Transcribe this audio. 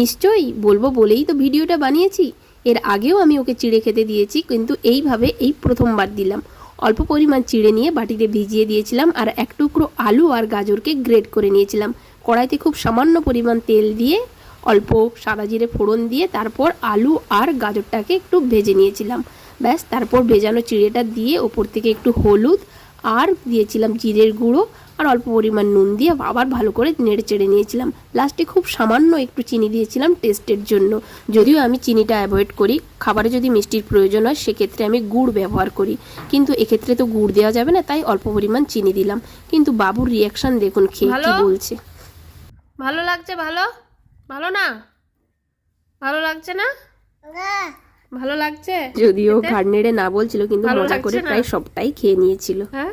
নিশ্চয়ই, বলব বলেই তো ভিডিওটা বানিয়েছি। এর আগেও আমি ওকে চিড়ে খেতে দিয়েছি, কিন্তু এইভাবে এই প্রথমবার দিলাম। অল্প পরিমাণ চিড়ে নিয়ে বাটিতে ভিজিয়ে দিয়েছিলাম আর এক টুকরো আলু আর গাজরকে গ্রেট করে নিয়েছিলাম। কড়াইতে খুব সামান্য পরিমাণ তেল দিয়ে, অল্প সাদা জিরে ফোড়ন দিয়ে তারপর আলু আর গাজরটাকে একটু ভেজে নিয়েছিলাম। ব্যাস, তারপর ভেজানো চিড়েটা দিয়ে ওপর থেকে একটু হলুদ আর দিয়েছিলাম জিরের গুঁড়ো আর অল্প পরিমাণ নুন দিয়ে আবার ভালো করে নেড়ে চেড়ে নিয়েছিলাম। লাস্টে খুব সামান্য একটু চিনি দিয়েছিলাম টেস্টের জন্য। যদিও আমি চিনিটা অ্যাভয়েড করি খাবারে যদি মিষ্টির প্রয়োজন হয় সেক্ষেত্রে আমি গুড় ব্যবহার করি। কিন্তু এক্ষেত্রে তো গুড় দেওয়া যাবে না তাই অল্প পরিমাণ চিনি দিলাম। কিন্তু বাবুর রিয়াকশন দেখুন খেয়ে কি বলছে। ভালো লাগছে ভালো? ভালো না? ভালো লাগছে না। ভালো লাগছে? যদিও? ঘাড় নেড়ে না বলছিল কিন্তু মজা করে প্রায় সবটাই খেয়ে নিয়েছিল। হ্যাঁ?